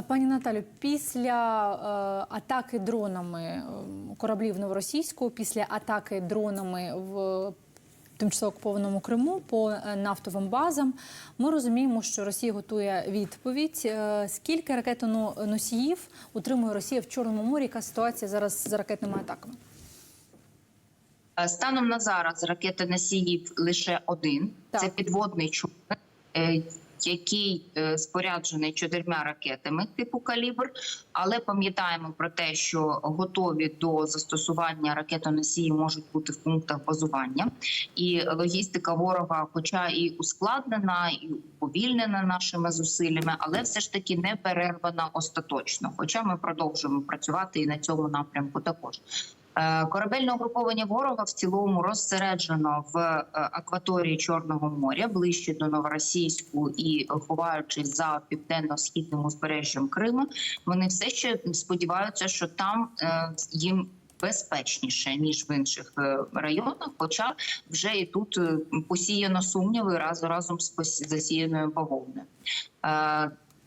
Пані Наталю, після е, атаки дронами е, кораблів новоросійського, після атаки дронами в тимчасово окупованому Криму по е, нафтовим базам, ми розуміємо, що Росія готує відповідь. Е, Скільки ракетоносіїв утримує Росія в Чорному морі? Яка ситуація зараз з ракетними атаками? Е, Станом на зараз ракети носіїв лише один. Так. Це підводний човен, який е, споряджений чотирма ракетами типу калібр. Але пам'ятаємо про те, що готові до застосування ракетоносії можуть бути в пунктах базування. І логістика ворога, хоча і ускладнена, і уповільнена нашими зусиллями, але все ж таки не перервана остаточно. Хоча ми продовжуємо працювати і на цьому напрямку також. Е, Корабельне угруповання ворога в цілому розсереджено в е, акваторії Чорного моря ближче до Новоросійську і ховаючись за південно-східним узбережжям Криму. Вони все ще сподіваються, що там е, їм. Безпечніше ніж в інших районах, хоча вже і тут посіяно сумніви разом разом з засіяною бавовною.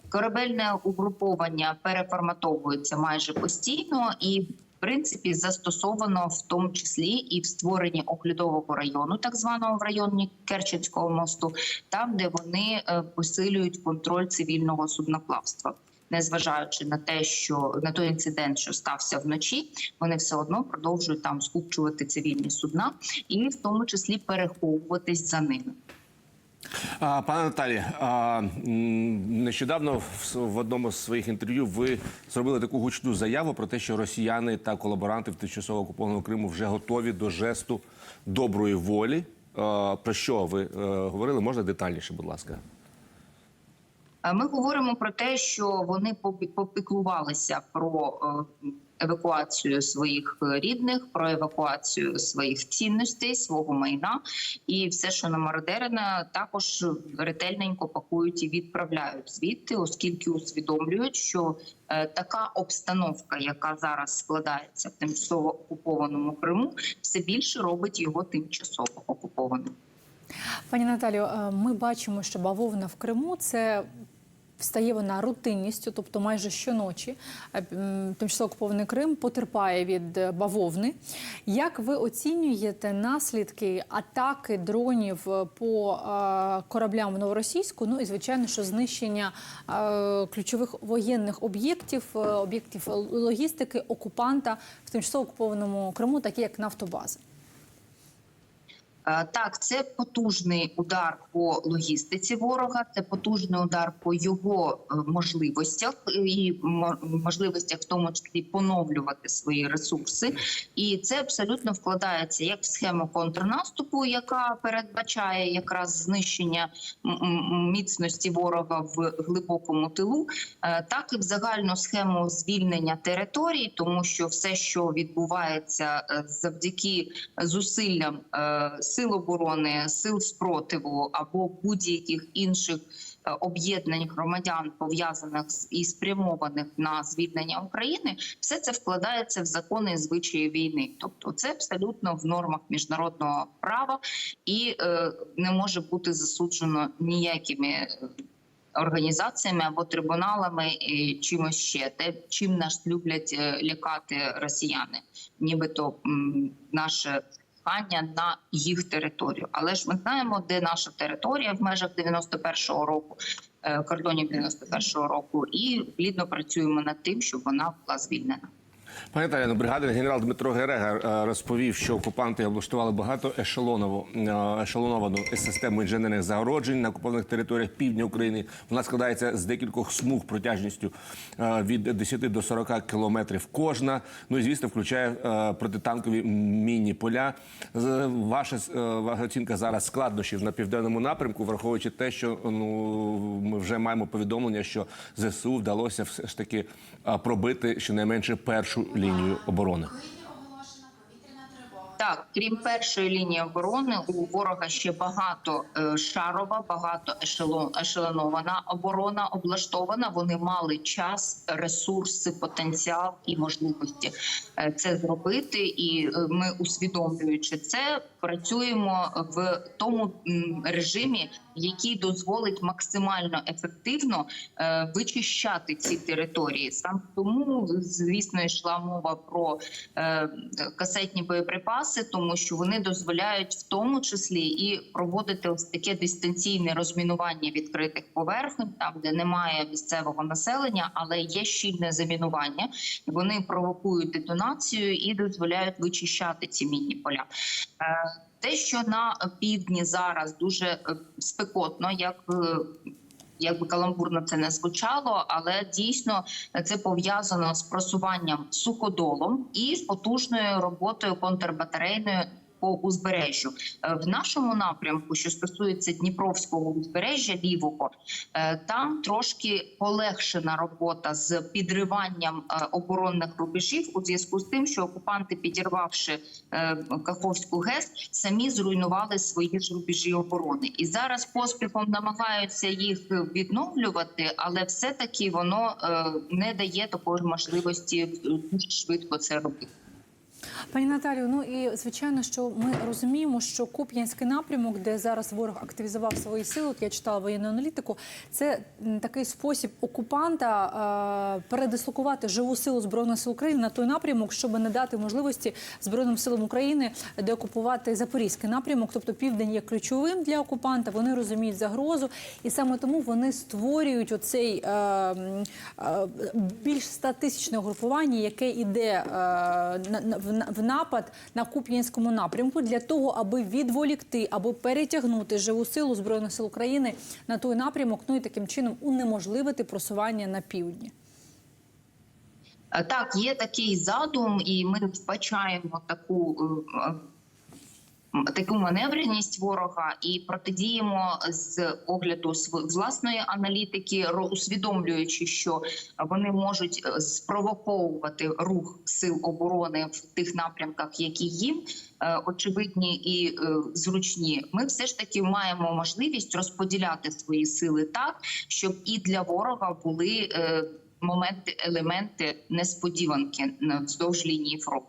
Корабельне угруповання переформатовується майже постійно і. Принципі, застосовано в тому числі і в створенні оглядового району, так званого в районі Керченського мосту, там де вони е, посилюють контроль цивільного судноплавства. Незважаючи на те, що на той інцидент, що стався вночі, вони все одно продовжують там скупчувати цивільні судна і в тому числі переховуватись за ними. Пане Наталі, нещодавно в, одному з своїх інтерв'ю ви зробили таку гучну заяву про те, що росіяни та колаборанти в тимчасово окупованому Криму вже готові до жесту доброї волі. Про що ви е, говорили? Можна детальніше, будь ласка? Ми говоримо про те, що вони попіклувалися про е, евакуацію своїх е, рідних, про евакуацію своїх цінностей, свого майна, і все, що намародерене, також ретельненько пакують і відправляють звідти, оскільки усвідомлюють, що е, така обстановка, яка зараз складається в тимчасово окупованому Криму, все більше робить його тимчасово окупованим. Пані Наталію, е, ми бачимо, що бавовна в Криму це. Стає вона рутинністю, тобто майже щоночі е, тимчасово окупований Крим потерпає від е, бавовни. Як ви оцінюєте наслідки атаки дронів е, по кораблям в новоросійську? Ну і звичайно, що знищення ключових воєнних об'єктів, об'єктів логістики окупанта в тимчасово окупованому Криму, такі як нафтобази? Е, Так, це потужний удар по логістиці ворога, це потужний удар по його е, можливостях і мо- можливостях, в тому числі поновлювати свої ресурси. І це абсолютно вкладається як в схему контрнаступу, яка передбачає якраз знищення міцності ворога в глибокому тилу, е, так і в загальну схему звільнення територій, тому що все, що відбувається е, завдяки зусиллям е, сил оборони, сил спротиву або будь-яких інших е, об'єднань громадян пов'язаних і спрямованих на звільнення України, все це вкладається в закони і звичаї війни. Тобто, це абсолютно в нормах міжнародного права і е, не може бути засуджено ніякими. е, Організаціями або трибуналами і чимось ще те, чим нас люблять е, лякати росіяни, нібито наше пхання на їх територію. Але ж ми знаємо, де наша територія в межах 91-го року, е, кордонів 91-го року, і плідно працюємо над тим, щоб вона була звільнена. Пане Наталі, ну, бригадир генерал Дмитро Герега е, розповів, що окупанти облаштували багато ешелонову е, ешелоновану систему інженерних загороджень на окупованих територіях півдня України. Вона складається з декількох смуг протяжністю е, від 10 до 40 кілометрів кожна. Ну і звісно, включає протитанкові міні поля. Ваша оцінка зараз складнощів на південному напрямку, враховуючи те, що ну ми вже маємо повідомлення, що ЗСУ вдалося все ж таки пробити щонайменше першу лінію оборони. Так, крім першої лінії оборони, у ворога ще багато е, шарова, багато ешелон, ешелонована оборона облаштована. Вони мали час, ресурси, потенціал і можливості е, це зробити. І е, ми, усвідомлюючи це, працюємо в тому режимі, який дозволить максимально ефективно вичищати ці території. Саме тому, звісно, йшла мова про касетні боєприпаси, тому що вони дозволяють в тому числі і проводити ось таке дистанційне розмінування відкритих поверхонь, там де немає місцевого населення, але є щільне замінування. Вони провокують детонацію і дозволяють вичищати ці мінні поля. Е, Те, що на півдні зараз дуже е, спекотно, як е, як каламбурно це не звучало, але дійсно це пов'язано з просуванням суходолом і з потужною роботою контрбатарейною по узбережжю Е, в нашому напрямку, що стосується Дніпровського узбережжя лівого, е, там трошки полегшена робота з підриванням е, оборонних рубежів у зв'язку з тим, що окупанти, підірвавши Каховську ГЕС, самі зруйнували свої ж рубежі оборони, і зараз поспіхом намагаються їх відновлювати, але все таки воно не дає такої можливості швидко це робити. Пані Наталію, ну і звичайно, що ми розуміємо, що Куп'янський напрямок, де зараз ворог активізував свої сили, от я читала воєнну аналітику, це такий спосіб окупанта передислокувати живу силу збройних сил України на той напрямок, щоб не дати можливості збройним силам України деокупувати запорізький напрямок. Тобто південь є ключовим для окупанта. Вони розуміють загрозу, і саме тому вони створюють оцей е, е, більш статистичне групування, яке йде е, на, на- в напад на Куп'янському напрямку для того, аби відволікти або перетягнути живу силу збройних сил України на той напрямок, ну і таким чином унеможливити просування на півдні. Е, Так, є такий задум, і ми вбачаємо таку. Таку маневреність ворога і протидіємо з огляду власної аналітики, усвідомлюючи, що вони можуть е, спровоковувати рух сил оборони в тих напрямках, які їм е, очевидні і е, зручні. Ми все ж таки маємо можливість розподіляти свої сили так, щоб і для ворога були. Моменти, елементи несподіванки вздовж лінії фронту.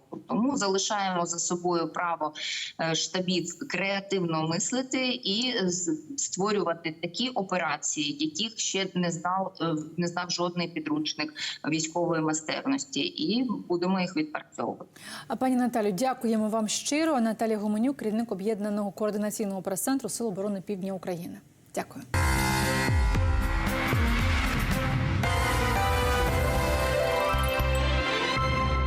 Тому залишаємо за собою право е, штабів креативно мислити і створювати такі операції, яких ще не знав е, не знав жодний підручник військової майстерності, і будемо їх відпрацьовувати. А пані Наталю, дякуємо вам щиро. Наталія Гуменюк, керівник об'єднаного координаційного прес-центру Сил оборони Півдня України. Дякую.